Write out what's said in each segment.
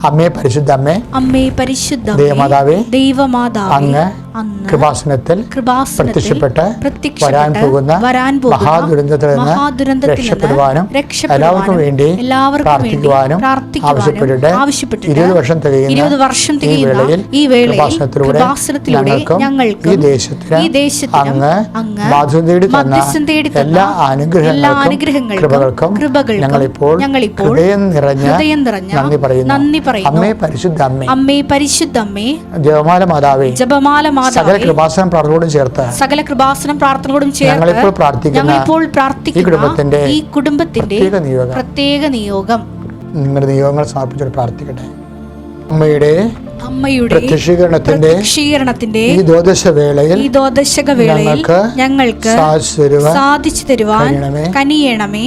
അമ്മേ പരിശുദ്ധ അമ്മേ അമ്മേ പരിശുദ്ധ ദൈവമാതാവേ, ദൈവമാതാവേ അങ്ങ് കൃപാസനത്തിൽ പ്രത്യക്ഷപ്പെട്ട് വരാൻ പോകുന്ന മഹാദുരന്തത്തിൽ നിന്ന് രക്ഷപ്പെടുവാനും എല്ലാവർക്കും വേണ്ടി പ്രാർത്ഥിക്കുവാനും ആവശ്യപ്പെട്ടിട്ട് ഇരുപത് വർഷം തികയുന്ന ഈ വേളയിൽ കൃപാസനത്തിലൂടെ ഞങ്ങൾക്കും ഈ ദേശത്തിന് അങ്ങ് അങ്ങ് തേടി തന്ന എല്ലാ അനുഗ്രഹങ്ങളും അനുഗ്രഹങ്ങൾക്കും കൃപകൾക്കും ഞങ്ങളിപ്പോൾ ഹൃദയം നിറഞ്ഞ നന്ദി പറയുന്നു. അമ്മേ പരിശുദ്ധ അമ്മേ. അമ്മേ പരിശുദ്ധ അമ്മേ. ജപമാല മാതാവേ. ജപമാല സകല കൃപാസനം പ്രാർത്ഥനയോടും ചേർത്ത് സകല കൃപാസനം പ്രാർത്ഥനയോടും ചേർത്ത് ഞങ്ങളിപ്പോൾ പ്രാർത്ഥിക്കുന്ന പ്രാർത്ഥിക്കുന്നു ഈ കുടുംബത്തിന്റെ ഈ കുടുംബത്തിന്റെ പ്രത്യേക നിയോഗം. നിങ്ങളുടെ നിയോഗങ്ങൾ സമർപ്പിച്ചിട്ട് പ്രാർത്ഥിക്കട്ടെ. അമ്മയുടെ അമ്മയുടെ പ്രത്യക്ഷീകരണത്തിന്റെ ഈ ദ്വാദശ വേളയിൽ ഈ ദോദശക വേളയിൽ ഞങ്ങൾക്ക് സാധിച്ചു തരുവാൻ. കനിയണമേ.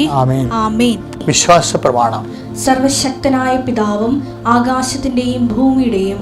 ആമേൻ. വിശ്വാസ പ്രമാണം സർവശക്തനായ പിതാവും ആകാശത്തിന്റെയും ഭൂമിയുടെയും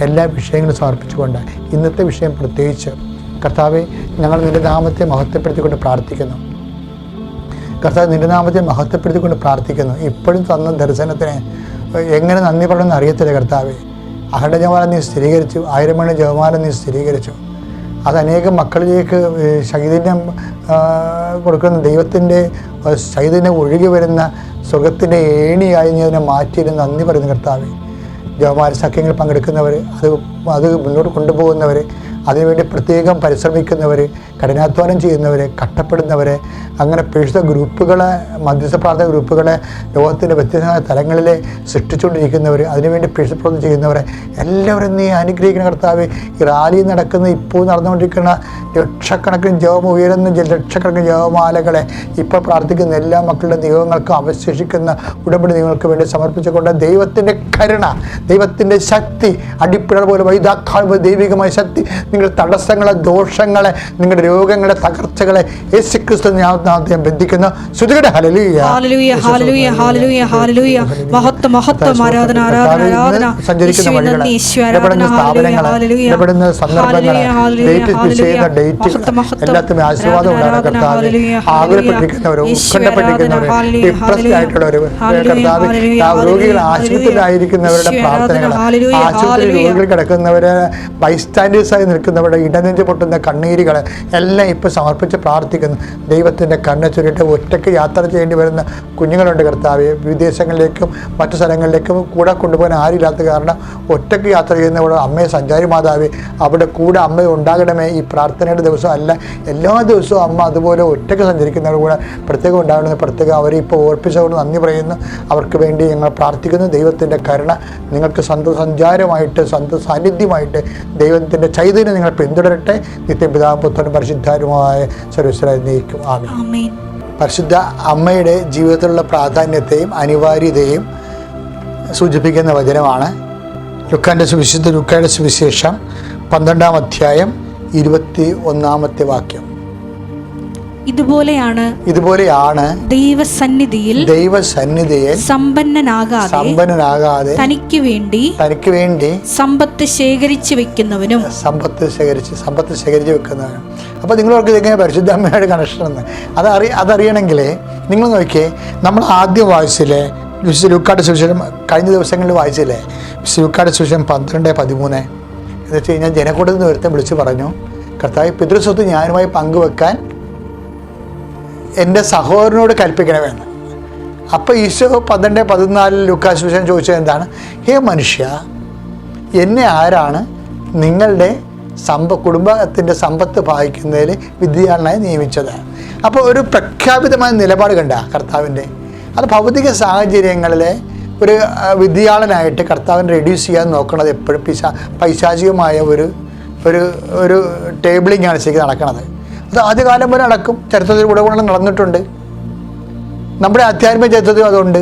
എല്ലാ വിഷയങ്ങളും സമർപ്പിച്ചുകൊണ്ട് ഇന്നത്തെ വിഷയം പ്രത്യേകിച്ച് കർത്താവെ ഞങ്ങൾ നിന്റെ നാമത്തെ മഹത്വപ്പെടുത്തിക്കൊണ്ട് പ്രാർത്ഥിക്കുന്നു. കർത്താവ് നിന്റെ നാമത്തെ മഹത്വപ്പെടുത്തിക്കൊണ്ട് പ്രാർത്ഥിക്കുന്നു. ഇപ്പോഴും തന്ന ദർശനത്തിന് എങ്ങനെ നന്ദി പറയണമെന്ന് അറിയത്തില്ല കർത്താവെ. അഹട ജപമാല നീ സ്ഥിരീകരിച്ചു ആയിരം മണി ജപമാല നീ സ്ഥിരീകരിച്ചു. അത് അനേകം മക്കളിലേക്ക് ശൈതന്യം കൊടുക്കുന്ന ദൈവത്തിന്റെ ശൈതന്യം ഒഴുകി വരുന്ന സുഖത്തിന്റെ ഏണിയായി നീ അതിനെ മാറ്റിയിരുന്ന് നന്ദി പറയുന്നു കർത്താവെ. ജവമാര സഖ്യങ്ങൾ പങ്കെടുക്കുന്നവർ അത് അത് മുന്നോട്ട് കൊണ്ടുപോകുന്നവർ അതിനുവേണ്ടി പ്രത്യേകം പരിശ്രമിക്കുന്നവർ കഠിനാധ്വാനം ചെയ്യുന്നവരെ കഷ്ടപ്പെടുന്നവരെ അങ്ങനെ പേഴ്സ ഗ്രൂപ്പുകളെ മധ്യസ്ഥ പ്രാർത്ഥന ഗ്രൂപ്പുകളെ ലോകത്തിന്റെ വ്യത്യസ്തമായ തലങ്ങളിൽ സൃഷ്ടിച്ചുകൊണ്ടിരിക്കുന്നവർ അതിനുവേണ്ടി പ്രവർത്തനം ചെയ്യുന്നവരെ എല്ലാവരും നീ അനുഗ്രഹിക്കുന്ന കർത്താവ് ഈ റാലി നടക്കുന്ന ഇപ്പോൾ നടന്നുകൊണ്ടിരിക്കുന്ന ലക്ഷക്കണക്കിന് ജവം ഉയരുന്ന ലക്ഷക്കണക്കിന് ജവമാലകളെ ഇപ്പോൾ പ്രാർത്ഥിക്കുന്ന എല്ലാ മക്കളുടെ നിയമങ്ങൾക്കും അവശേഷിക്കുന്ന ഉടമ്പടി നിങ്ങൾക്ക് വേണ്ടി സമർപ്പിച്ചുകൊണ്ട് ദൈവത്തിന്റെ കരുണ ദൈവത്തിന്റെ ശക്തി അടിപ്പിഴ പോലെ വൈതാക്കാൾ പോലെ ദൈവികമായ ശക്തി നിങ്ങളുടെ തടസ്സങ്ങളെ ദോഷങ്ങളെ നിങ്ങളുടെ രോഗങ്ങളെ തകർച്ചകളെ യേശു ക്രിസ്തു ഞാൻ ബന്ധിക്കുന്നു. ശ്രുതികടെ ഹല്ലേലൂയ. ഹാലലൂയ മഹത്വ മഹത്വ ആരാധന ആരാധന ആരാധന. സഞ്ചരിക്കുന്ന വഴികൾ ഇടപെടുന്ന സ്ഥാപനങ്ങൾ ഇടപെടുന്ന സന്ദർഭങ്ങൾ ഡേറ്റ്. ചെയ്യുന്ന ഡേറ്റ്. എല്ലാത്തിനും ആശീർവാദം ഉണ്ടാകണം കർത്താവ്. ആരാധന, ഹാലലൂയ, ഡിപ്രസ്ഡ് ആയിട്ടുള്ളവരും കർത്താവ് രോഗികൾ ആശുപത്രിയിലായിരിക്കുന്നവരുടെ പ്രാർത്ഥനകൾ ഹല്ലേലൂയ ഹല്ലേലൂയ. ആശുപത്രി. രോഗികൾ കിടക്കുന്നവര് ബൈസ്റ്റാൻഡേഴ്സായി നിൽക്കുന്നവരുടെ ഇടനെഞ്ച് പൊട്ടുന്ന കണ്ണീരുകൾ എല്ലാം ഇപ്പോൾ സമർപ്പിച്ച് പ്രാർത്ഥിക്കുന്നു. ദൈവത്തിന്റെ കണ്ണ് ചുരുട്ട് ഒറ്റയ്ക്ക് യാത്ര ചെയ്യേണ്ടി വരുന്ന കുഞ്ഞുങ്ങളുണ്ട് കർത്താവ്. വിദേശങ്ങളിലേക്കും മറ്റു സ്ഥലങ്ങളിലേക്കും കൂടെ കൊണ്ടുപോകാൻ ആരില്ലാത്ത കാരണം ഒറ്റയ്ക്ക് യാത്ര ചെയ്യുന്നവിടെ അമ്മയെ സഞ്ചാരി മാതാവേ അവിടെ കൂടെ അമ്മ ഉണ്ടാകണമേ. ഈ പ്രാർത്ഥനയുടെ ദിവസം അല്ല എല്ലാ ദിവസവും അമ്മ അതുപോലെ ഒറ്റയ്ക്ക് സഞ്ചരിക്കുന്നവർ കൂടെ പ്രത്യേകം ഉണ്ടാകണമെന്ന് പ്രത്യേകം അവരെ ഇപ്പോൾ ഓർപ്പിച്ചവരോട് നന്ദി പറയുന്നു. അവർക്ക് വേണ്ടി ഞങ്ങൾ പ്രാർത്ഥിക്കുന്നു. ദൈവത്തിന്റെ കരുണ നിങ്ങൾക്ക് സന്ത സഞ്ചാരമായിട്ട് സന്ത സാന്നിധ്യമായിട്ട് ദൈവത്തിന്റെ ചൈതന്യം നിങ്ങൾ പിന്തുടരട്ടെ. നിത്യം പിതാവും പുത്രനും പരിശുദ്ധാരുമായ സർവീശ്വരായി നയിക്കും ആമീൻ. പരിശുദ്ധ അമ്മയുടെ ജീവിതത്തിലുള്ള പ്രാധാന്യത്തെയും അനിവാര്യതയും സൂചിപ്പിക്കുന്ന വചനമാണ് ലുക്കാന്റെ സുവിശുദ്ധ ലുക്കായുടെ സുവിശേഷം പന്ത്രണ്ടാം അധ്യായം ഇരുപത്തി ഒന്നാമത്തെ വാക്യം. ഇതുപോലെയാണ് ഇതുപോലെയാണ് ദൈവസന്നിധിയിൽ ദൈവസന്നിധിയിൽ സമ്പന്നനാകാതെ സമ്പന്നനാകാതെ തനിക്ക് വേണ്ടി തനിക്ക് വേണ്ടി സമ്പത്ത് ശേഖരിച്ചു വെക്കുന്നവനും സമ്പത്ത് ശേഖരിച്ച് സമ്പത്ത് ശേഖരിച്ച് വെക്കുന്നവനും. അപ്പോൾ നിങ്ങളോർക്ക് ഇതെങ്ങനെ പരിശുദ്ധമ്മയുടെ കണക്ഷൻ എന്ന്? അത് അറി അതറിയണമെങ്കിൽ നിങ്ങൾ നോക്കിയേ നമ്മൾ ആദ്യ വായിച്ചില്ലേ? വിശുദ്ധ ലൂക്കാട് സുവിശേഷം കഴിഞ്ഞ ദിവസങ്ങളിൽ വായിച്ചില്ലേ? വിശുദ്ധ ലൂക്കാട് സുവിശേഷം പന്ത്രണ്ട് പതിമൂന്ന്. എന്ന് വെച്ച് കഴിഞ്ഞാൽ ജനക്കൂട്ടത്തിൽ നിന്ന് ഒരുത്തം വിളിച്ച് പറഞ്ഞു കർത്താവ് പിതൃസ്വത്ത് ഞാനുമായി പങ്കുവെക്കാൻ എന്റെ സഹോദരനോട് കൽപ്പിക്കണമെന്ന്. അപ്പോൾ ഈശോ പന്ത്രണ്ട് പതിനാലിൽ ലുക്കാസ് ചോദിച്ചത് എന്താണ്? ഹേ മനുഷ്യ എന്നെ ആരാണ് നിങ്ങളുടെ സമ്പ കുടുംബത്തിന്റെ സമ്പത്ത് ഭാഗിക്കുന്നതിൽ വിദ്യാളനായി നിയമിച്ചത്? അപ്പോൾ ഒരു പ്രഖ്യാപിതമായ നിലപാട് കണ്ട കർത്താവിന്റെ. അത് ഭൗതിക സാഹചര്യങ്ങളിലെ ഒരു വിദ്യാളനായിട്ട് കർത്താവിനെ റെഡ്യൂസ് ചെയ്യാൻ നോക്കുന്നത് എപ്പോഴും പിശാ പൈശാചികമായ ഒരു ഒരു ഒരു ടേബിളിങ്ങാണ് ശരിക്കും നടക്കുന്നത് അത് ആദ്യകാലം വരെ നടക്കും. ചരിത്രത്തിൽ കൂടെ നടന്നിട്ടുണ്ട്. നമ്മുടെ ആധ്യാത്മിക ചരിത്രത്തിലും അതുണ്ട്.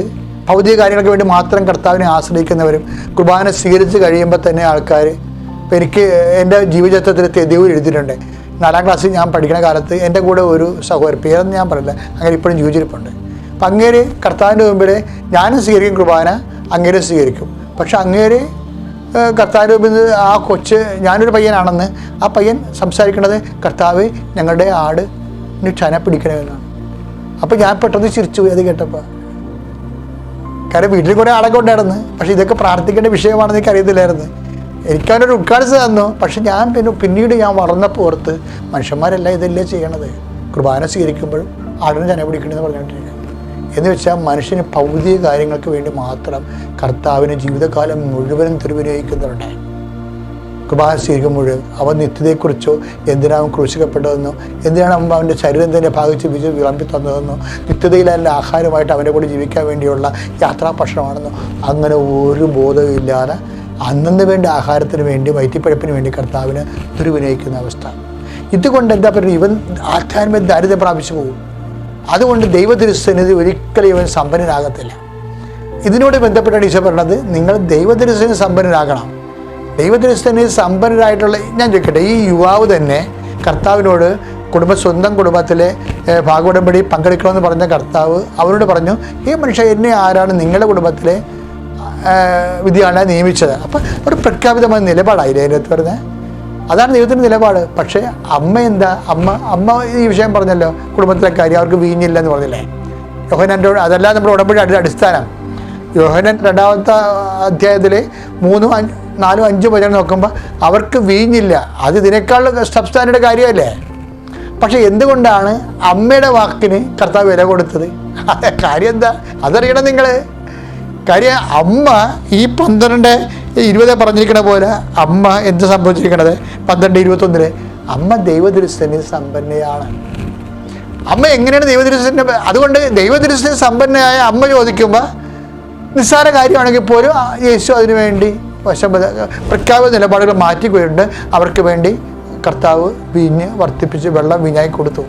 ഭൗതിക കാര്യങ്ങൾക്ക് വേണ്ടി മാത്രം കർത്താവിനെ ആശ്രയിക്കുന്നവരും കുർബാന സ്വീകരിച്ച് കഴിയുമ്പോൾ തന്നെ ആൾക്കാർ ഇപ്പം എനിക്ക് എന്റെ ജീവചരിത്രത്തിൽ തെതിവ് എഴുതിയിട്ടുണ്ട്. നാലാം ക്ലാസ്സിൽ ഞാൻ പഠിക്കുന്ന കാലത്ത് എന്റെ കൂടെ ഒരു സഹോദരൻ പേരെന്ന് ഞാൻ പറയില്ല അങ്ങനെ ഇപ്പോഴും ജീവിച്ചിരിപ്പുണ്ട്. അപ്പം അങ്ങേര് കർത്താവിന്റെ മുമ്പിൽ ഞാനും സ്വീകരിക്കും കുർബാന അങ്ങേരും സ്വീകരിക്കും. പക്ഷെ അങ്ങേര് നിന്ന് ആ കൊച്ച് ഞാനൊരു പയ്യനാണെന്ന് ആ പയ്യൻ സംസാരിക്കുന്നത് കർത്താവ് ഞങ്ങളുടെ ആട് നീ ക്ഷന പിടിക്കണമെന്നാണ് അപ്പോൾ ഞാൻ പെട്ടെന്ന് ചിരിച്ചു അത് കേട്ടപ്പോൾ. കാരണം വീട്ടിൽ കുറേ ആളൊക്കെ ഉണ്ടായിരുന്നു. പക്ഷേ ഇതൊക്കെ പ്രാർത്ഥിക്കേണ്ട വിഷയമാണെന്ന് എനിക്ക് അറിയത്തില്ലായിരുന്നു എനിക്കവനൊരു ഉദ്ഘാടനം തന്നു. പക്ഷെ ഞാൻ പിന്നെ പിന്നീട് ഞാൻ വളർന്നപ്പോൾ ഓർത്ത് മനുഷ്യന്മാരെല്ലാം ഇതല്ലേ ചെയ്യണത്. കുർബാന സ്വീകരിക്കുമ്പോൾ ആടിനെ ജന പിടിക്കണമെന്ന് പറഞ്ഞുകൊണ്ടിരിക്കുക എന്ന് വെച്ചാൽ മനുഷ്യന് ഭൗതിക കാര്യങ്ങൾക്ക് വേണ്ടി മാത്രം കർത്താവിന് ജീവിതകാലം മുഴുവനും തിരുവിനിയോഗിക്കുന്നുണ്ടായി കുർബാന മുഴുവൻ അവൻ നിത്യതയെക്കുറിച്ചോ എന്തിനാണ് അവൻ ക്രൂശിക്കപ്പെട്ടതെന്നോ എന്തിനാണ് അവൻ അവന്റെ ശരീരം തന്നെ ഭാഗിച്ച് വിജു വിളമ്പി തന്നതെന്നോ നിത്യതയിൽ അതിന്റെ ആഹാരമായിട്ട് അവന്റെ കൂടെ ജീവിക്കാൻ വേണ്ടിയുള്ള യാത്രാ ഭക്ഷണമാണെന്നോ അങ്ങനെ ഒരു ബോധവും ഇല്ലാതെ അന്നു വേണ്ട ആഹാരത്തിന് വേണ്ടി വയറ്റിപ്പഴപ്പിന് വേണ്ടി കർത്താവിന് ദുരുവിനയിക്കുന്ന അവസ്ഥ. ഇതുകൊണ്ട് എന്താ പറയുക? ഇവൻ ആധ്യാത്മിക ദാരിദ്ര്യം പ്രാപിച്ചു പോകും. അതുകൊണ്ട് ദൈവതിരുസന്നിധി ഒരിക്കലും ഇവൻ സമ്പന്നനാകത്തില്ല. ഇതിനോട് ബന്ധപ്പെട്ടാണ് ഈശോ പറഞ്ഞത് നിങ്ങൾ ദൈവദൃശ്യന് സമ്പന്നരാകണം. ദൈവദൃശ്യന് സമ്പന്നരായിട്ടുള്ള ഞാൻ ചോദിക്കട്ടെ ഈ യുവാവ് തന്നെ കർത്താവിനോട് കുടുംബ സ്വന്തം കുടുംബത്തിലെ ഭാഗോടമ്പടി പങ്കെടുക്കണമെന്ന് പറഞ്ഞ കർത്താവ് അവരോട് പറഞ്ഞു ഈ മനുഷ്യ എന്നെ ആരാണ് നിങ്ങളുടെ കുടുംബത്തിലെ വിധിയാണ് നിയമിച്ചത്? അപ്പം ഒരു പ്രഖ്യാപിതമായ നിലപാടായില്ലേ അതിനകത്ത് വരുന്നത്? അതാണ് ദൈവത്തിന്റെ നിലപാട്. പക്ഷേ അമ്മ എന്താ? അമ്മ അമ്മ ഈ വിഷയം പറഞ്ഞല്ലോ കുടുംബത്തിലെ കാര്യം അവർക്ക് വീഞ്ഞില്ല എന്ന് പറഞ്ഞില്ലേ? യോഹനന്റെ അതല്ല നമ്മുടെ ഉടമ്പടി അടി അടിസ്ഥാനം. യോഹനൻ രണ്ടാമത്തെ അധ്യായത്തിൽ മൂന്നും അഞ്ച് നാലും അഞ്ചും വചനം നോക്കുമ്പോൾ അവർക്ക് വീഞ്ഞില്ല. അത് ഇതിനേക്കാൾ സബ്സ്റ്റാൻഡേർഡ് കാര്യമല്ലേ? പക്ഷേ എന്തുകൊണ്ടാണ് അമ്മയുടെ വാക്കിന് കർത്താവ് വില കൊടുത്തത്? കാര്യം എന്താ? അതറിയണം നിങ്ങൾ കാര്യം അമ്മ ഈ പന്ത്രണ്ട് ഇരുപത് പറഞ്ഞിരിക്കണ പോലെ അമ്മ എന്ത് സംഭവിച്ചിരിക്കണത്? പന്ത്രണ്ട് ഇരുപത്തൊന്നിൽ. അമ്മ ദൈവദൃശ്യന് സമ്പന്നയാണ്. അമ്മ എങ്ങനെയാണ് ദൈവദൃശ്യന്റെ അതുകൊണ്ട് ദൈവദൃശ്യന് സമ്പന്നയായ അമ്മ ചോദിക്കുമ്പോൾ നിസ്സാര കാര്യമാണെങ്കിൽ പോലും യേശു അതിനു വേണ്ടി വശം പ്രഖ്യാപ നിലപാടുകൾ മാറ്റിക്കൊണ്ട് അവർക്ക് വേണ്ടി കർത്താവ് വീഞ്ഞ് വർദ്ധിപ്പിച്ച് വെള്ളം വീഞ്ഞായി കൊടുത്തു.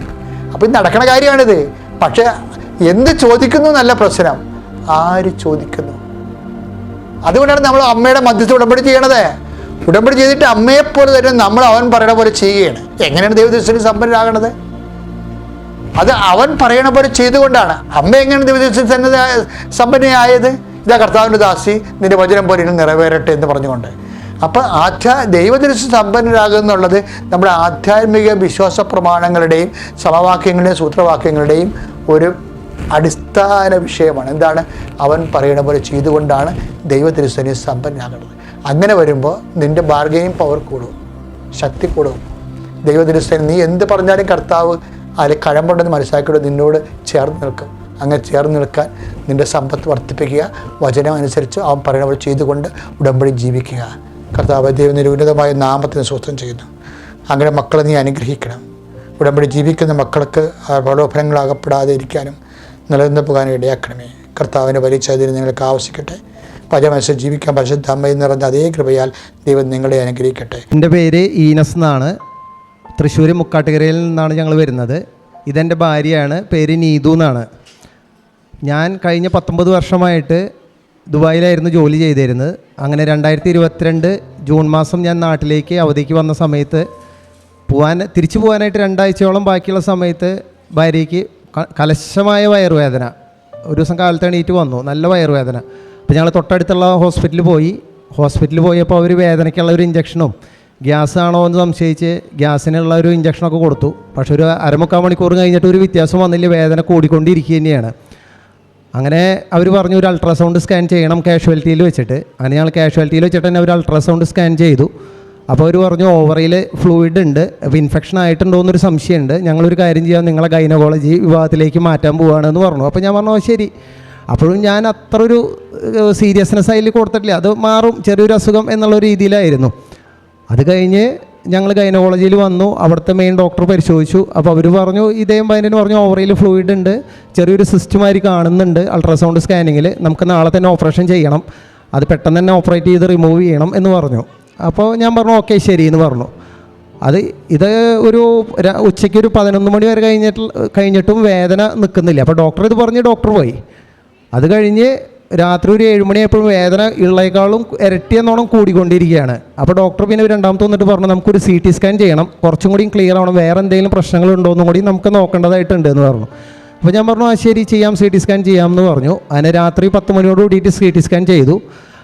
അപ്പോൾ ഇത് നടക്കണ കാര്യമാണിത്. പക്ഷേ എന്ത് ചോദിക്കുന്നു എന്നല്ല പ്രശ്നം. ആര് ചോദിക്കുന്നു? അതുകൊണ്ടാണ് നമ്മൾ അമ്മയുടെ മധ്യസ്ഥ ഉടമ്പടി ചെയ്യണത്. ഉടമ്പടി ചെയ്തിട്ട് അമ്മയെപ്പോലെ തന്നെ നമ്മൾ അവൻ പറയണ പോലെ ചെയ്യുകയാണ്. എങ്ങനെയാണ് ദൈവദൃശ്യന് സമ്പന്നരാകണത്? അത് അവൻ പറയണ പോലെ ചെയ്തുകൊണ്ടാണ്. അമ്മ എങ്ങനെ ദൈവദൃശ്യം സന്നദ്ധ സമ്പന്നയായത്? ഇതാ കർത്താവിന്റെ ദാസി നിന്റെ വചനം പോലെ നിറവേറട്ടെ എന്ന് പറഞ്ഞുകൊണ്ട്. അപ്പം ആധ്യാ ദൈവദൃശ്യ സമ്പന്നരാകുക എന്നുള്ളത് നമ്മുടെ ആധ്യാത്മിക വിശ്വാസ പ്രമാണങ്ങളുടെയും സമവാക്യങ്ങളുടെയും സൂത്രവാക്യങ്ങളുടെയും ഒരു അടിസ്ഥാന വിഷയമാണ്. എന്താണ്? അവൻ പറയണ പോലെ ചെയ്തുകൊണ്ടാണ് ദൈവത്തിരുസനെ സമ്പന്നനാകുന്നത് അങ്ങനെ വരുമ്പോൾ നിന്റെ ബാർഗെയിൻ പവർ കൂടും. ശക്തി കൂടും. ദൈവദിനസ്ഥൻ നീ എന്ത് പറഞ്ഞാലും കർത്താവ് അതിൽ കഴമ്പുണ്ടെന്ന് മനസ്സിലാക്കിയിട്ട് നിന്നോട് ചേർന്ന് നിൽക്കും. അങ്ങനെ ചേർന്ന് നിൽക്കാൻ നിന്റെ സമ്പത്ത് വർദ്ധിപ്പിക്കുക. വചനം അനുസരിച്ച് അവൻ പറയുന്ന പോലെ ചെയ്തുകൊണ്ട് ഉടമ്പടി ജീവിക്കുക. കർത്താവ് ദൈവം ഉന്നതമായ നാമത്തിന് സ്വസ്ഥം ചെയ്യുന്നു. അങ്ങനെ മക്കളെ നീ അനുഗ്രഹിക്കണം. ഉടമ്പടി ജീവിക്കുന്ന മക്കൾക്ക് പ്രലോഭനങ്ങളാകപ്പെടാതെ ഇരിക്കാനും നിലനിന്ന് പോകാനും ഇടയാക്കണമേ കർത്താവിന് വലിച്ചതിന് നിങ്ങൾക്ക് ആവശ്യിക്കട്ടെ. പരമനസ് ജീവിക്കാൻ പരിശുദ്ധ അമ്മയിൽ നിറഞ്ഞ അതേ കൃപയാൽ ദൈവം നിങ്ങളെ അനുഗ്രഹിക്കട്ടെ. എന്റെ പേര് ഈനസ് എന്നാണ്. തൃശ്ശൂർ മുക്കാട്ടുകരയിൽ നിന്നാണ് ഞങ്ങൾ വരുന്നത്. ഇതെന്റെ ഭാര്യയാണ് പേര് നീതു എന്നാണ്. ഞാൻ കഴിഞ്ഞ പത്തൊമ്പത് വർഷമായിട്ട് ദുബായിലായിരുന്നു ജോലി ചെയ്തിരുന്നത്. അങ്ങനെ രണ്ടായിരത്തി ഇരുപത്തിരണ്ട് ജൂൺ മാസം ഞാൻ നാട്ടിലേക്ക് അവധിക്ക് വന്ന സമയത്ത് പോകാൻ തിരിച്ചു പോകാനായിട്ട് രണ്ടാഴ്ചയോളം ബാക്കിയുള്ള സമയത്ത് ഭാര്യയ്ക്ക് കലശമായ വയറുവേദന. ഒരു ദിവസം കാലത്ത് എണീറ്റ് വന്നു. നല്ല വയറുവേദന. അപ്പോൾ ഞങ്ങൾ തൊട്ടടുത്തുള്ള ഹോസ്പിറ്റലിൽ പോയി. ഹോസ്പിറ്റലിൽ പോയപ്പോൾ അവർ വേദനയ്ക്കുള്ള ഒരു ഇഞ്ചക്ഷനും ഗ്യാസ് ആണോ എന്ന് സംശയിച്ച് ഗ്യാസിനുള്ള ഒരു ഇഞ്ചക്ഷനൊക്കെ കൊടുത്തു. പക്ഷെ ഒരു അരമുക്കാൽ മണിക്കൂർ കഴിഞ്ഞിട്ട് ഒരു വ്യത്യാസം വന്നില്ല. വേദന കൂടിക്കൊണ്ടിരിക്കുക തന്നെയാണ്. അങ്ങനെ അവർ പറഞ്ഞു ഒരു അൾട്രാസൗണ്ട് സ്കാൻ ചെയ്യണം കാഷ്വാലിറ്റിയിൽ വെച്ചിട്ട്. അങ്ങനെ ഞങ്ങൾ കാഷ്വാലിറ്റിയിൽ വെച്ചിട്ട് തന്നെ ഒരു അൾട്രാസൗണ്ട് സ്കാൻ ചെയ്തു. അപ്പോൾ അവർ പറഞ്ഞു ഓവറിൽ ഫ്ലൂയിഡ് ഉണ്ട്. ഇൻഫെക്ഷൻ ആയിട്ടുണ്ടോ എന്നൊരു സംശയമുണ്ട്. ഞങ്ങളൊരു കാര്യം ചെയ്യാം. നിങ്ങളെ ഗൈനക്കോളജി വിഭാഗത്തിലേക്ക് മാറ്റാൻ പോവുകയാണെന്ന് പറഞ്ഞു. അപ്പോൾ ഞാൻ പറഞ്ഞു ശരി. അപ്പോഴും ഞാൻ അത്ര ഒരു സീരിയസ്നെസ് അതിൽ കൊടുത്തിട്ടില്ല. അത് മാറും. ചെറിയൊരു അസുഖം എന്നുള്ള രീതിയിലായിരുന്നു. അത് കഴിഞ്ഞ് ഞങ്ങൾ ഗൈനക്കോളജിയിൽ വന്നു. അവിടുത്തെ മെയിൻ ഡോക്ടർ പരിശോധിച്ചു. അപ്പോൾ അവർ പറഞ്ഞു ഇതേം പതിനു പറഞ്ഞു ഓവറയിൽ ഫ്ലൂയിഡ് ഉണ്ട്. ചെറിയൊരു സിസ്റ്റമാതിരി കാണുന്നുണ്ട് അൾട്രാസൗണ്ട് സ്കാനിങ്ങിൽ നമുക്ക് നാളെ തന്നെ ഓപ്പറേഷൻ ചെയ്യണം. അത് പെട്ടെന്ന് തന്നെ ഓപ്പറേറ്റ് ചെയ്ത് റിമൂവ് ചെയ്യണം എന്ന് പറഞ്ഞു. അപ്പോൾ ഞാൻ പറഞ്ഞു ഓക്കെ ശരി എന്ന് പറഞ്ഞു. അത് ഇത് ഒരു ഉച്ചയ്ക്ക് ഒരു പതിനൊന്ന് മണി വരെ കഴിഞ്ഞിട്ട് കഴിഞ്ഞിട്ടും വേദന നിൽക്കുന്നില്ല. അപ്പോൾ ഡോക്ടർ ഇത് പറഞ്ഞ് ഡോക്ടർ പോയി. അത് കഴിഞ്ഞ് രാത്രി ഒരു ഏഴുമണിയായപ്പോഴും വേദന ഉള്ളേക്കാളും ഇരട്ടി എന്നോണം കൂടിക്കൊണ്ടിരിക്കുകയാണ്. അപ്പോൾ ഡോക്ടർ പിന്നെ രണ്ടാമത്തെ വന്നിട്ട് പറഞ്ഞു നമുക്കൊരു സി ടി സ്കാൻ ചെയ്യണം. കുറച്ചും കൂടി ക്ലിയർ ആവണം. വേറെ എന്തെങ്കിലും പ്രശ്നങ്ങളുണ്ടോ എന്നും കൂടി നമുക്ക് നോക്കേണ്ടതായിട്ടുണ്ട് എന്ന് പറഞ്ഞു. അപ്പോൾ ഞാൻ പറഞ്ഞു ആ ശരി ചെയ്യാം. സി ടി സ്കാൻ ചെയ്യാം എന്ന് പറഞ്ഞു. അതിന് രാത്രി പത്ത് മണിയോട് കൂടിയിട്ട് സി ടി സ്കാൻ ചെയ്തു.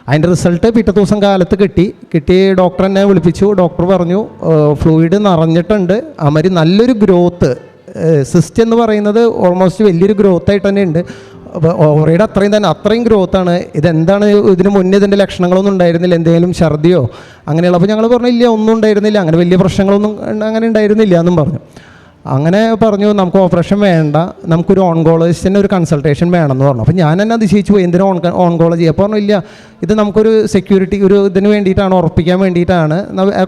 അതിന്റെ റിസൾട്ട് പിറ്റേ ദിവസം കാലത്ത് കിട്ടി. കിട്ടി ഡോക്ടർ എന്നെ വിളിപ്പിച്ചു. ഡോക്ടർ പറഞ്ഞു ഫ്ലൂയിഡ് നിറഞ്ഞിട്ടുണ്ട്. അമരി നല്ലൊരു ഗ്രോത്ത് സിസ്റ്റ് എന്ന് പറയുന്നത് ഓൾമോസ്റ്റ് വലിയൊരു ഗ്രോത്ത് ആയിട്ട് തന്നെ ഉണ്ട് ഓവറയുടെ അത്രയും തന്നെ അത്രയും ഗ്രോത്താണ് ഇതെന്താണ് ഇതിന് മുന്നേ ഇതിന്റെ ലക്ഷണങ്ങളൊന്നും ഉണ്ടായിരുന്നില്ല. എന്തെങ്കിലും ഛർദിയോ അങ്ങനെയുള്ള അപ്പോൾ ഞങ്ങൾ പറഞ്ഞില്ല ഒന്നും ഉണ്ടായിരുന്നില്ല. അങ്ങനെ വലിയ പ്രശ്നങ്ങളൊന്നും അങ്ങനെ ഉണ്ടായിരുന്നില്ല എന്നും പറഞ്ഞു. അങ്ങനെ പറഞ്ഞു നമുക്ക് ഓപ്പറേഷൻ വേണ്ട. നമുക്കൊരു ഓൺകോളജിസ്റ്റിന്റെ ഒരു കൺസൾട്ടേഷൻ വേണമെന്ന് പറഞ്ഞു. അപ്പോൾ ഞാൻ തന്നെ അതിശയിച്ചു പോയി എന്തിനാ ഓൺ ഓൺകോളജി അപ്പോൾ പറഞ്ഞു ഇല്ല ഇത് നമുക്കൊരു സെക്യൂരിറ്റി ഒരു ഇതിന് വേണ്ടിയിട്ടാണ് ഉറപ്പിക്കാൻ വേണ്ടിയിട്ടാണ്.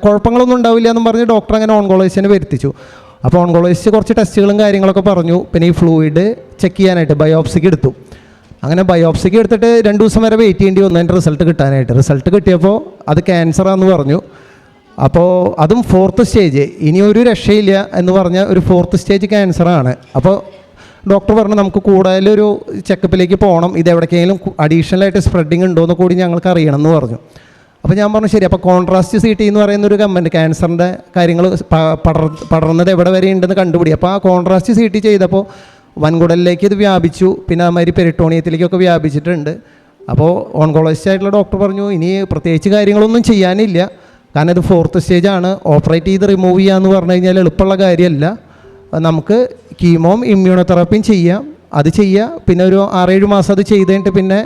കുഴപ്പങ്ങളൊന്നും ഉണ്ടാവില്ല എന്നും പറഞ്ഞ് ഡോക്ടർ അങ്ങനെ ഓൺകോളജിസ്റ്റിനെ വരുത്തിച്ചു. അപ്പോൾ ഓൺകോളജിസ്റ്റ് കുറച്ച് ടെസ്റ്റുകളും കാര്യങ്ങളൊക്കെ പറഞ്ഞു. പിന്നെ ഈ ഫ്ലൂയിഡ് ചെക്ക് ചെയ്യാനായിട്ട് ബയോപ്സിക്ക് എടുത്തു. അങ്ങനെ ബയോപ്സിക്ക് എടുത്തിട്ട് രണ്ട് ദിവസം വരെ വെയിറ്റ് ചെയ്യേണ്ടി വന്നു അതിന്റെ റിസൾട്ട് കിട്ടാനായിട്ട്. റിസൾട്ട് കിട്ടിയപ്പോൾ അത് ക്യാൻസറാന്ന് പറഞ്ഞു. അപ്പോൾ അതും ഫോർത്ത് സ്റ്റേജ് ഇനി ഒരു രക്ഷയില്ല എന്ന് പറഞ്ഞ ഒരു ഫോർത്ത് സ്റ്റേജ് ക്യാൻസറാണ് അപ്പോൾ ഡോക്ടർ പറഞ്ഞു നമുക്ക് കൂടുതലൊരു ചെക്കപ്പിലേക്ക് പോകണം ഇത് എവിടേക്കെങ്കിലും അഡീഷണലായിട്ട് സ്പ്രെഡിങ് ഉണ്ടോ എന്ന് കൂടി ഞങ്ങൾക്ക് അറിയണം എന്ന് പറഞ്ഞു. അപ്പോൾ ഞാൻ പറഞ്ഞു ശരി അപ്പോൾ കോൺട്രാസ്റ്റ് സി ടി എന്ന് പറയുന്ന ഒരു കമ്പനി ക്യാൻസറിന്റെ കാര്യങ്ങൾ പടർ പടർന്നത് എവിടെ വരെ ഉണ്ടെന്ന് കണ്ടുപിടി. അപ്പോൾ ആ കോൺട്രാസ്റ്റ് സി ടി ചെയ്തപ്പോൾ വൻകുടലിലേക്ക് ഇത് വ്യാപിച്ചു. പിന്നെ അതുമാതിരി പെരിട്ടോണിയത്തിലേക്കൊക്കെ വ്യാപിച്ചിട്ടുണ്ട്. അപ്പോൾ ഓൺകോളജിസ്റ്റ് ആയിട്ടുള്ള ഡോക്ടർ പറഞ്ഞു ഇനി പ്രത്യേകിച്ച് കാര്യങ്ങളൊന്നും ചെയ്യാനില്ല. കാരണം ഇത് ഫോർത്ത് സ്റ്റേജ് ആണ്. ഓപ്പറേറ്റ് ചെയ്ത് റിമൂവ് ചെയ്യുക എന്ന് പറഞ്ഞു കഴിഞ്ഞാൽ എളുപ്പമുള്ള കാര്യമല്ല. നമുക്ക് കീമോം ഇമ്മ്യൂണോതെറാപ്പിയും ചെയ്യാം. അത് ചെയ്യുക പിന്നെ ഒരു ആറേഴ് മാസം അത് ചെയ്ത് കഴിഞ്ഞിട്ട് പിന്നെ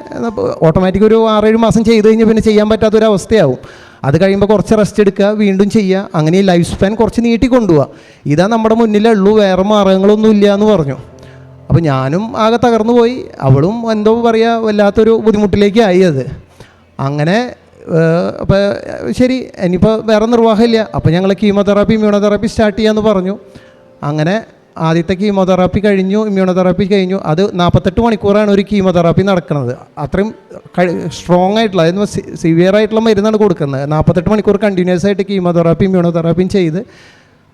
ഓട്ടോമാറ്റിക് ഒരു ആറേഴ് മാസം ചെയ്ത് കഴിഞ്ഞാൽ പിന്നെ ചെയ്യാൻ പറ്റാത്തൊരു അവസ്ഥയാവും. അത് കഴിയുമ്പോൾ കുറച്ച് റെസ്റ്റ് എടുക്കുക വീണ്ടും ചെയ്യുക. അങ്ങനെ ഈ ലൈഫ് സ്പാൻ കുറച്ച് നീട്ടി കൊണ്ടുപോവുക ഇതാ നമ്മുടെ മുന്നിലുള്ളൂ. വേറെ മാർഗങ്ങളൊന്നും ഇല്ല എന്ന് പറഞ്ഞു. അപ്പോൾ ഞാനും ആകെ തകർന്നു പോയി അവളും എന്തോ പറയുക വല്ലാത്തൊരു ബുദ്ധിമുട്ടിലേക്ക് ആയി അത്. അങ്ങനെ അപ്പോൾ ശരി ഇനിയിപ്പോൾ വേറെ നിർവാഹമില്ല. അപ്പോൾ ഞങ്ങൾ കീമോതെറാപ്പി ഇമ്മ്യൂണോതെറാപ്പി സ്റ്റാർട്ട് ചെയ്യാമെന്ന് പറഞ്ഞു. അങ്ങനെ ആദ്യത്തെ കീമോതെറാപ്പി കഴിഞ്ഞു ഇമ്മ്യൂണോതെറാപ്പി കഴിഞ്ഞു. അത് നാൽപ്പത്തെട്ട് മണിക്കൂറാണ് ഒരു കീമോതെറാപ്പി നടക്കുന്നത്. അത്രയും സ്ട്രോങ് ആയിട്ടുള്ള അതായത് സിവിയർ ആയിട്ടുള്ള മരുന്നാണ് കൊടുക്കുന്നത്. നാൽപ്പത്തെട്ട് മണിക്കൂർ കണ്ടിന്യൂസ് ആയിട്ട് കീമോതെറാപ്പി ഇമ്മ്യൂണോതെറാപ്പിയും ചെയ്ത്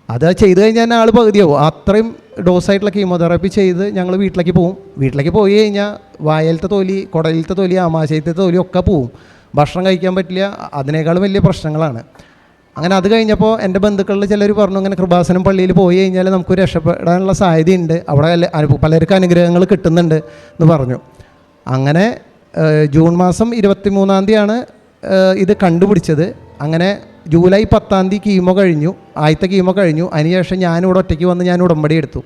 അത് ചെയ്ത് കഴിഞ്ഞാൽ തന്നെ ആൾ പകുതിയാവും. അത്രയും ഡോസായിട്ടുള്ള കീമോതെറാപ്പി ചെയ്ത് ഞങ്ങൾ വീട്ടിലേക്ക് പോകും വീട്ടിലേക്ക് പോയി കഴിഞ്ഞാൽ വായലത്തെ തൊലി കുടലിലത്തെ തൊലി ആമാശയത്തെ തൊലി ഒക്കെ പോവും. ഭക്ഷണം കഴിക്കാൻ പറ്റില്ല അതിനേക്കാളും വലിയ പ്രശ്നങ്ങളാണ്. അങ്ങനെ അത് കഴിഞ്ഞപ്പോൾ എന്റെ ബന്ധുക്കളിൽ ചിലർ പറഞ്ഞു അങ്ങനെ കൃപാസനം പള്ളിയിൽ പോയി കഴിഞ്ഞാൽ നമുക്ക് രക്ഷപ്പെടാനുള്ള സാധ്യതയുണ്ട്. അവിടെ പലർക്കും അനുഗ്രഹങ്ങൾ കിട്ടുന്നുണ്ട് എന്ന് പറഞ്ഞു. അങ്ങനെ ജൂൺ മാസം ഇരുപത്തി മൂന്നാം തീയതിയാണ് ഇത് കണ്ടുപിടിച്ചത്. അങ്ങനെ ജൂലൈ പത്താം തീയതി കീമോ കഴിഞ്ഞു ആദ്യത്തെ കീമോ കഴിഞ്ഞു. അതിനുശേഷം ഞാനിവിടെ ഒറ്റയ്ക്ക് വന്ന് ഞാൻ ഉടമ്പടി എടുത്തു.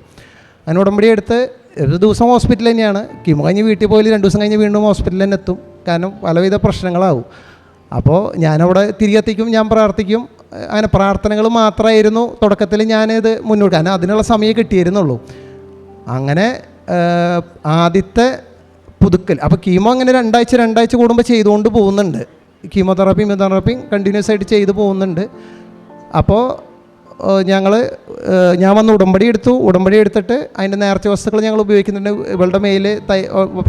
അങ്ങനെ ഉടമ്പടി എടുത്ത് ഒരു ദിവസം ഹോസ്പിറ്റലിൽ തന്നെയാണ്. കീമോ കഴിഞ്ഞ് വീട്ടിൽ പോയി രണ്ട് ദിവസം കഴിഞ്ഞ് വീണ്ടും ഹോസ്പിറ്റലിൽ തന്നെ എത്തും. കാരണം പലവിധ പ്രശ്നങ്ങളാവും. അപ്പോൾ ഞാനവിടെ തിരികെത്തിക്കും ഞാൻ പ്രാർത്ഥിക്കും. അങ്ങനെ പ്രാർത്ഥനകൾ മാത്രമായിരുന്നു തുടക്കത്തിൽ ഞാനിത് മുന്നോട്ട് കാരണം അതിനുള്ള സമയം കിട്ടിയിരുന്നുള്ളൂ. അങ്ങനെ ആദ്യത്തെ പുതുക്കൽ. അപ്പോൾ കീമോ അങ്ങനെ രണ്ടാഴ്ച രണ്ടാഴ്ച കൂടുമ്പോൾ ചെയ്തുകൊണ്ട് പോകുന്നുണ്ട്. കീമോതെറാപ്പിയും ഇമ്യൂതെറാപ്പിയും കണ്ടിന്യൂസ് ആയിട്ട് ചെയ്തു പോകുന്നുണ്ട്. അപ്പോൾ ഞങ്ങൾ ഞാൻ വന്ന് ഉടമ്പടി എടുത്തു. ഉടമ്പടി എടുത്തിട്ട് അതിന്റെ നേർച്ച വസ്തുക്കൾ ഞങ്ങൾ ഉപയോഗിക്കുന്നുണ്ട്. ഇവളുടെ മേൽ തൈ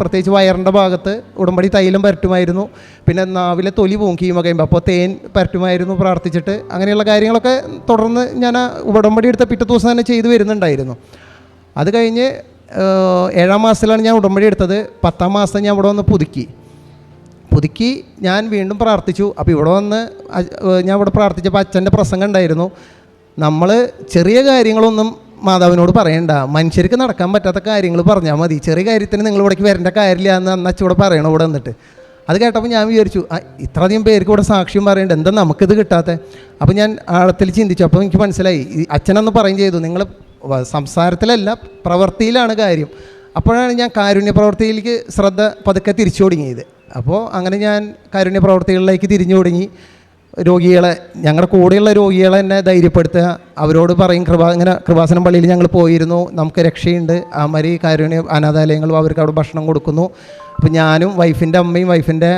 പ്രത്യേകിച്ച് വയറിന്റെ ഭാഗത്ത് ഉടമ്പടി തൈലം പരട്ടുമായിരുന്നു. പിന്നെ നാവിലെ തൊലി പോവും കീമ കഴിയുമ്പോൾ അപ്പോൾ തേൻ പരട്ടുമായിരുന്നു പ്രാർത്ഥിച്ചിട്ട്. അങ്ങനെയുള്ള കാര്യങ്ങളൊക്കെ തുടർന്ന് ഞാൻ ഉടമ്പടി എടുത്ത പിറ്റേ ദിവസം തന്നെ ചെയ്തു വരുന്നുണ്ടായിരുന്നു. അത് കഴിഞ്ഞ് ഏഴാം മാസത്തിലാണ് ഞാൻ ഉടമ്പടി എടുത്തത്. പത്താം മാസം ഞാൻ ഇവിടെ വന്ന് പുതുക്കി. പുതുക്കി ഞാൻ വീണ്ടും പ്രാർത്ഥിച്ചു. അപ്പോൾ ഇവിടെ വന്ന് ഞാൻ ഇവിടെ പ്രാർത്ഥിച്ചപ്പോൾ അച്ഛന്റെ പ്രസംഗം ഉണ്ടായിരുന്നു. നമ്മൾ ചെറിയ കാര്യങ്ങളൊന്നും മാതാവിനോട് പറയണ്ട. മനുഷ്യർക്ക് നടക്കാൻ പറ്റാത്ത കാര്യങ്ങൾ പറഞ്ഞാൽ മതി. ചെറിയ കാര്യത്തിന് നിങ്ങൾ ഇവിടേക്ക് വരേണ്ട കാര്യമില്ല എന്ന് അന്ന് അച്ഛൻ ഇവിടെ പറയണം ഇവിടെ വന്നിട്ട്. അത് കേട്ടപ്പോൾ ഞാൻ വിചാരിച്ചു ഇത്ര ഇത്രയധികം പേർക്ക് ഇവിടെ സാക്ഷ്യം പറയണ്ട. എന്താ നമുക്കിത് കിട്ടാത്ത? അപ്പോൾ ഞാൻ ആഴത്തിൽ ചിന്തിച്ചു. അപ്പോൾ എനിക്ക് മനസ്സിലായി. അച്ഛനെന്ന് പറയും ചെയ്തു നിങ്ങൾ സംസാരത്തിലല്ല പ്രവൃത്തിയിലാണ് കാര്യം. അപ്പോഴാണ് ഞാൻ കാരുണ്യ പ്രവൃത്തിയിലേക്ക് ശ്രദ്ധ പതുക്കെ തിരിച്ചു തുടങ്ങിയത് അപ്പോൾ അങ്ങനെ ഞാൻ കാരുണ്യ പ്രവൃത്തികളിലേക്ക് തിരിഞ്ഞു തുടങ്ങി രോഗികളെ ഞങ്ങളുടെ കൂടെയുള്ള രോഗികളെ തന്നെ ധൈര്യപ്പെടുത്തുക. അവരോട് പറയും കൃപാ ഇങ്ങനെ കൃപാസനം പള്ളിയിൽ ഞങ്ങൾ പോയിരുന്നു. നമുക്ക് രക്ഷയുണ്ട്. ആ മാതിരി കാരുണ്യ അനാഥാലയങ്ങളും അവർക്ക് അവിടെ ഭക്ഷണം കൊടുക്കുന്നു. അപ്പോൾ ഞാനും വൈഫിന്റെ അമ്മയും വൈഫിന്റെ